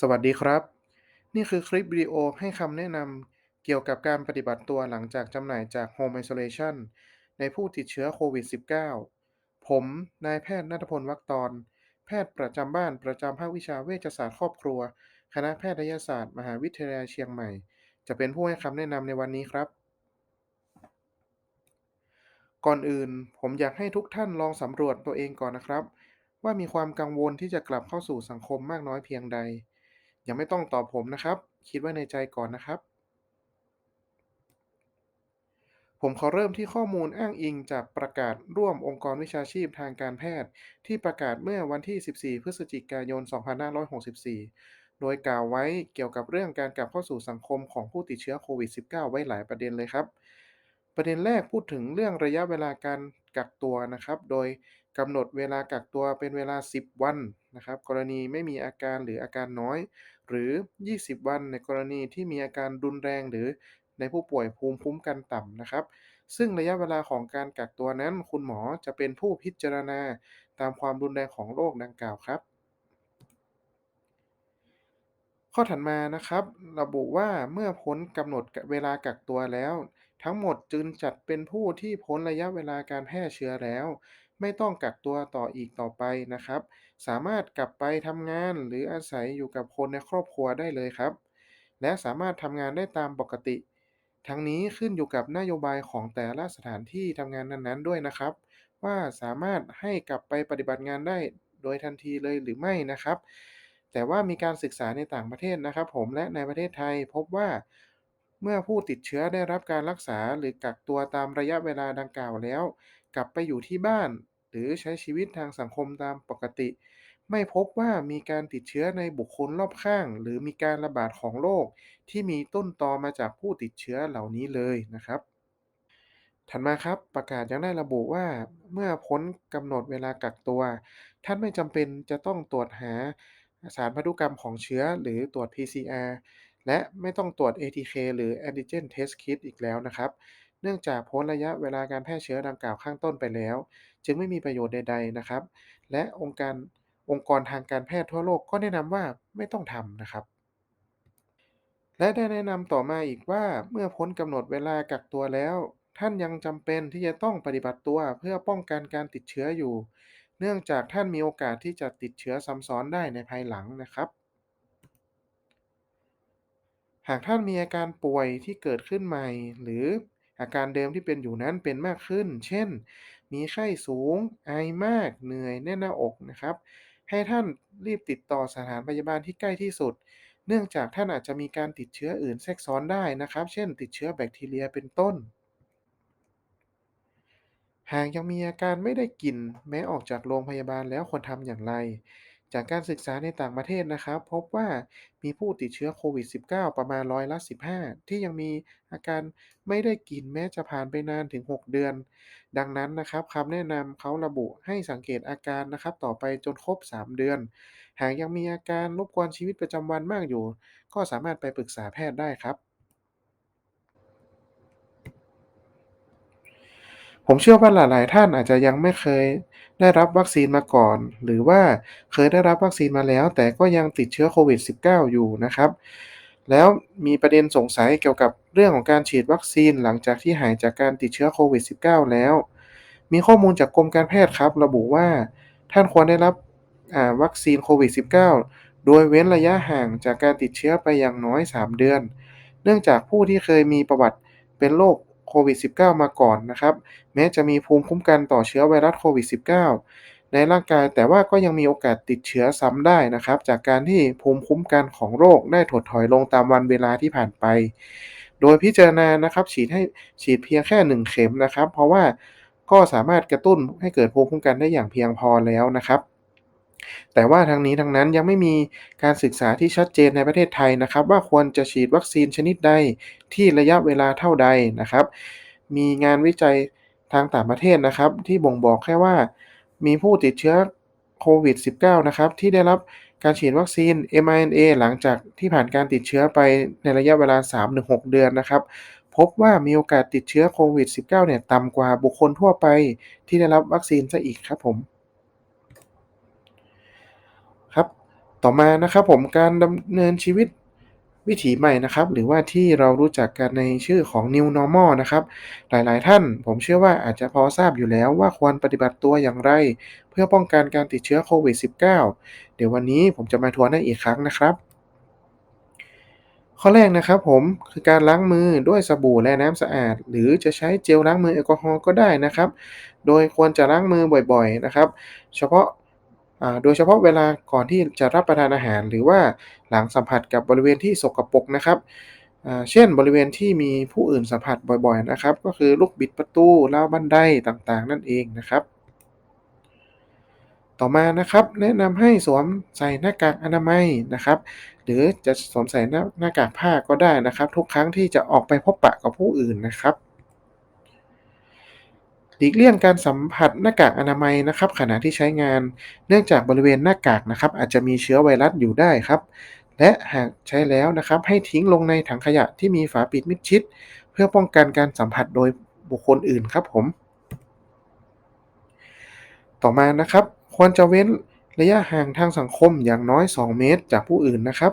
สวัสดีครับ นี่คือคลิปวิดีโอให้คำแนะนำเกี่ยวกับการปฏิบัติตัวหลังจากจำหน่ายจาก Home Isolation ในผู้ติดเชื้อโควิด -19 ผม นายแพทย์ณัฐพลวักตอน แพทย์ประจำบ้านประจำภาควิชาเวชศาสตร์ครอบครัว คณะแพทยศาสตร์ มหาวิทยาลัยเชียงใหม่ จะเป็นผู้ให้คำแนะนำในวันนี้ครับ ก่อนอื่น ผมอยากให้ทุกท่านลองสำรวจตัวเองก่อนนะครับ ว่ามีความกังวลที่จะกลับเข้าสู่สังคมมากน้อยเพียงใด ยังไม่ต้องตอบผมนะครับ คิดไว้ในใจก่อนนะครับ ผมขอเริ่มที่ข้อมูลอ้างอิงจากประกาศร่วมองค์กรวิชาชีพทางการแพทย์ ที่ประกาศเมื่อวันที่ 14 พฤศจิกายน 2564 โดยกล่าวไว้เกี่ยวกับเรื่องการกลับเข้าสู่สังคมของผู้ติดเชื้อโควิด -19 ไว้หลายประเด็นเลยครับ ประเด็นแรกพูดถึงเรื่องระยะเวลาการกักตัวนะครับ โดยกำหนดเวลากักตัวเป็นเวลา 10 วันนะครับ กรณีไม่มีอาการหรืออาการน้อย หรือ 20 วันในกรณีที่มีอาการรุนแรงหรือในผู้ป่วยภูมิคุ้มกันต่ำนะครับ ซึ่งระยะเวลาของการกักตัวนั้น คุณหมอจะเป็นผู้พิจารณาตามความรุนแรงของโรคดังกล่าวครับ ข้อถัดมานะครับ ระบุว่าเมื่อพ้นกำหนดเวลากักตัวแล้ว ทั้งหมดจึงจัดเป็นผู้ที่พ้นระยะเวลาการแพร่เชื้อแล้ว ไม่ต้องกักตัวต่ออีกต่อไปนะครับ สามารถกลับไปทำงานหรืออาศัยอยู่กับคนในครอบครัวได้เลยครับ และสามารถทำงานได้ตามปกติ ทั้งนี้ขึ้นอยู่กับนโยบายของแต่ละสถานที่ทำงานนั้นๆด้วยนะครับ ว่าสามารถให้กลับไปปฏิบัติงานได้โดยทันทีเลยหรือไม่นะครับ แต่ว่ามีการศึกษาในต่างประเทศนะครับ ผมและในประเทศไทยพบว่า เมื่อผู้ติดเชื้อได้รับการรักษาหรือกักตัวตามระยะเวลาดังกล่าวแล้ว กลับไปอยู่ที่บ้าน หรือใช้ชีวิตทางสังคมตามปกติ ไม่พบว่ามีการติดเชื้อในบุคคลรอบข้าง หรือมีการระบาดของโรคที่มีต้นตอมาจากผู้ติดเชื้อเหล่านี้เลยนะครับ ถัดมาครับประกาศยังได้ระบุว่า เมื่อพ้นกำหนดเวลากักตัว ท่านไม่จำเป็นจะต้องตรวจหาสารพันธุกรรมของเชื้อหรือตรวจ PCR และไม่ต้องตรวจ ATK หรือ Antigen Test Kit อีกแล้วนะครับ เนื่องจากพ้นระยะเวลาการแพร่เชื้อดังกล่าวข้างต้นไปแล้ว จึงไม่มีประโยชน์ใด ๆนะครับ และองค์การองค์กรทางการแพทย์ทั่วโลกก็แนะนำว่าไม่ต้องทำนะครับ และได้แนะนำต่อมาอีกว่าเมื่อพ้นกำหนดเวลากักตัวแล้ว ท่านยังจำเป็นที่จะต้องปฏิบัติตัวเพื่อป้องกันการติดเชื้ออยู่ เนื่องจากท่านมีโอกาสที่จะติดเชื้อซ้ำซ้อนได้ในภายหลังนะครับหากท่านมีอาการป่วยที่เกิดขึ้นใหม่ หรือ อาการเดิมที่เป็นอยู่นั้นเป็นมากขึ้น เช่น มีไข้สูง ไอมาก เหนื่อยแน่นหน้าอกนะครับ ให้ท่านรีบติดต่อสถานพยาบาลที่ใกล้ที่สุด เนื่องจากท่านอาจจะมีการติดเชื้ออื่นแทรกซ้อนได้นะครับ เช่น ติดเชื้อแบคทีเรียเป็นต้น หากยังมีอาการไม่ได้กลิ่นแม้ออกจากโรงพยาบาลแล้วควรทำอย่างไร จากการศึกษาในต่างประเทศนะครับ พบว่ามีผู้ติดเชื้อโควิด -19 ประมาณร้อยละ 15 ที่ยังมีอาการไม่ได้กินแม้จะผ่านไปนานถึง 6 เดือน ดังนั้นนะครับคำแนะนำเขาระบุให้สังเกตอาการนะครับ ต่อไปจนครบ 3 เดือน หากยังมีอาการรบกวนชีวิตประจำวันมากอยู่ ก็สามารถไปปรึกษาแพทย์ได้ครับผมเชื่อว่าหลาย ๆ ท่านอาจจะยังไม่เคย ได้รับวัคซีนมาก่อน หรือว่าเคยได้รับวัคซีนมาแล้ว แต่ก็ยังติดเชื้อโควิด -19 อยู่นะครับ แล้วมีประเด็นสงสัยเกี่ยวกับเรื่องของการฉีดวัคซีนหลังจากที่หายจากการติดเชื้อโควิด -19 แล้ว มีข้อมูลจากกรมการแพทย์ครับ ระบุว่าท่านควรได้รับวัคซีนโควิด -19 โดยเว้นระยะห่างจากการติดเชื้อไปอย่างน้อย 3 เดือน เนื่องจากผู้ที่เคยมีประวัติเป็นโรค ควิด -19 มาก่อนนะครับ แม้จะมีภูมิคุ้มกันต่อเชื้อไวรัสโควิด -19 ในร่างกายแต่ว่าก็ยังมีโอกาสติดเชื้อซ้ำได้นะครับ จากการที่ภูมิคุ้มกันของโรคได้ถดถอยลงตามวันเวลาที่ผ่านไป โดยพิจารณานะครับฉีดให้ฉีดเพียงแค่ 1 เข็มนะครับ เพราะว่าก็สามารถกระตุ้นให้เกิดภูมิคุ้มกันได้อย่างเพียงพอแล้วนะครับ แต่ว่าทั้งนี้ทั้งนั้นยังไม่มีการศึกษาที่ชัดเจนในประเทศไทยนะครับ ว่าควรจะฉีดวัคซีนชนิดใดที่ระยะเวลาเท่าใดนะครับ มีงานวิจัยทางต่างประเทศนะครับ ที่บ่งบอกแค่ว่า มีผู้ติดเชื้อโควิด -19 นะครับ ที่ได้รับการฉีดวัคซีน mRNA หลังจากที่ผ่านการติดเชื้อไปในระยะเวลา 3-6 เดือนนะครับ พบว่ามีโอกาสติดเชื้อโควิด -19 เนี่ยต่ำกว่าบุคคลทั่วไปที่ได้รับวัคซีนซะอีกครับผม ครับ ต่อมานะครับผมการดำเนินชีวิตวิถีใหม่นะครับหรือว่าที่เรารู้จักกันในชื่อของ New Normal นะครับหลายๆ ท่านผมเชื่อว่าอาจจะพอทราบอยู่แล้วว่าควรปฏิบัติตัวอย่างไร เพื่อป้องกันการติดเชื้อโควิด -19 เดี๋ยววันนี้ผมจะมาทวนให้อีกครั้งนะครับ ข้อแรกนะครับผมคือการล้างมือด้วยสบู่และน้ำสะอาด หรือจะใช้เจลล้างมือแอลกอฮอล์ก็ได้นะครับ โดยควรจะล้างมือบ่อยๆนะครับ เฉพาะ โดยเฉพาะเวลาก่อนที่จะรับประทานอาหาร หรือว่าหลังสัมผัสกับบริเวณที่สกปรกนะครับเช่นบริเวณที่มีผู้อื่นสัมผัสบ่อยๆนะครับ ก็คือลูกบิดประตูราวบันไดต่างๆ นั่นเองนะครับ ต่อมานะครับแนะนำให้สวมใส่หน้ากากอนามัยนะครับ หรือจะสวมใส่หน้าหน้ากากผ้าก็ได้นะครับ ทุกครั้งที่จะออกไปพบปะกับผู้อื่นนะครับ ลีกเลี่ยงการสัมผัสหน้ากากอนามัยนะครับ ขณะที่ใช้งาน เนื่องจากบริเวณหน้ากากนะครับ อาจจะมีเชื้อไวรัสอยู่ได้ครับ และหากใช้แล้วนะครับ ให้ทิ้งลงในถังขยะที่มีฝาปิดมิดชิด เพื่อป้องกันการสัมผัสโดยบุคคลอื่นครับผม ต่อมานะครับ ควรจะเว้นระยะห่างทางสังคมอย่างน้อย 2 เมตรจากผู้อื่นนะครับ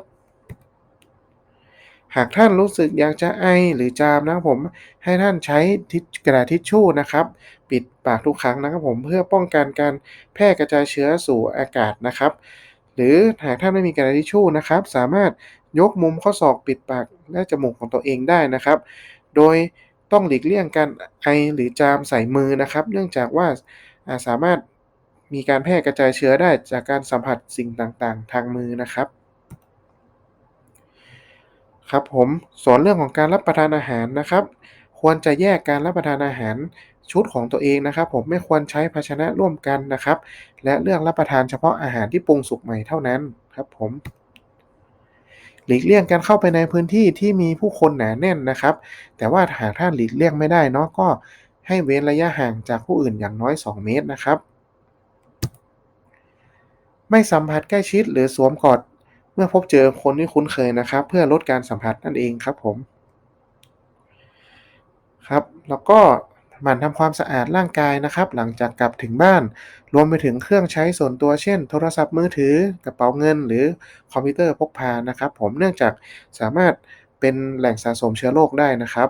หากท่านรู้สึกอยากจะไอหรือจามนะครับผมให้ท่านใช้ทิชกระดาษทิชชู่นะครับ ปิดปากทุกครั้งนะครับผมเพื่อป้องกันการแพร่กระจายเชื้อสู่อากาศนะครับ หรือหากท่านไม่มีกระดาษทิชชู่นะครับ สามารถยกมุมข้อศอกปิดปากและจมูกของตัวเองได้นะครับ โดยต้องหลีกเลี่ยงการไอหรือจามใส่มือนะครับ เนื่องจากว่าอ่าสามารถมีการแพร่กระจายเชื้อได้จากการสัมผัสสิ่งต่างๆ ทางมือนะครับ ครับผมส่วนเรื่องของการรับประทานอาหารนะครับ ควรจะแยกการรับประทานอาหารชุดของตัวเองนะครับ ผมไม่ควรใช้ภาชนะร่วมกันนะครับ และเลือกรับประทานเฉพาะอาหารที่ปรุงสุกใหม่เท่านั้นครับผมหลีกเลี่ยงการเข้าไปในพื้นที่ที่มีผู้คนหนาแน่นนะครับ แต่ว่าหากท่านหลีกเลี่ยงไม่ได้เนาะก็ให้เว้นระยะห่างจากผู้อื่นอย่างน้อย 2 เมตรนะครับ ไม่สัมผัสใกล้ชิดหรือสวมกอด เมื่อพบเจอคนที่คุ้นเคยนะครับ เพื่อลดการสัมผัสนั่นเองครับผม ครับแล้วก็หมั่นทำความสะอาดร่างกายนะครับ หลังจากกลับถึงบ้าน รวมไปถึงเครื่องใช้ส่วนตัวเช่น โทรศัพท์มือถือกระเป๋าเงิน หรือคอมพิวเตอร์พกพานะครับ ผมเนื่องจากสามารถเป็นแหล่งสะสมเชื้อโรคได้นะครับ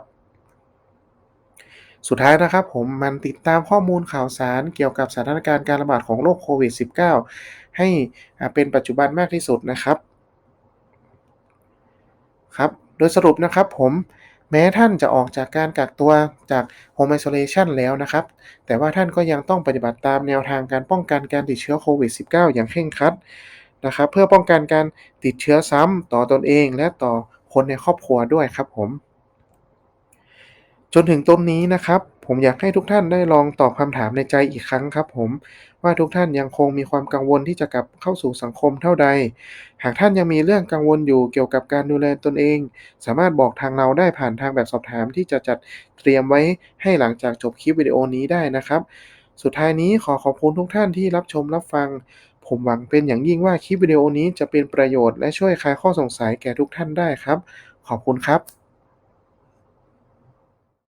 สุดท้ายนะครับผมมันติดตามข้อมูลข่าวสารเกี่ยวกับสถานการณ์การระบาดของโรคโควิด -19 ให้เป็นปัจจุบันมากที่สุดนะครับ ครับ โดยสรุปนะครับผมแม้ท่านจะออกจากการกักตัวจาก Home Isolation แล้วนะครับ แต่ว่าท่านก็ยังต้องปฏิบัติตามแนวทางการป้องกันการติดเชื้อโควิด -19 อย่างเคร่งครัดนะครับ เพื่อป้องกันการติดเชื้อซ้ำต่อตนเองและต่อคนในครอบครัวด้วยครับผม จนถึงต้นนี้นะครับ ผมอยากให้ทุกท่านได้ลองตอบคำถามในใจอีกครั้งครับ ผมว่าทุกท่านยังคงมีความกังวลที่จะกลับเข้าสู่สังคมเท่าใด หากท่านยังมีเรื่องกังวลอยู่เกี่ยวกับการดูแลตนเอง สามารถบอกทางเราได้ผ่านทางแบบสอบถามที่จะจัดเตรียมไว้ให้หลังจากจบคลิปวิดีโอนี้ได้นะครับ สุดท้ายนี้ขอขอบคุณทุกท่านที่รับชมรับฟัง ผมหวังเป็นอย่างยิ่งว่าคลิปวิดีโอนี้จะเป็นประโยชน์และช่วยคลายข้อสงสัยแก่ทุกท่านได้ครับ ขอบคุณครับ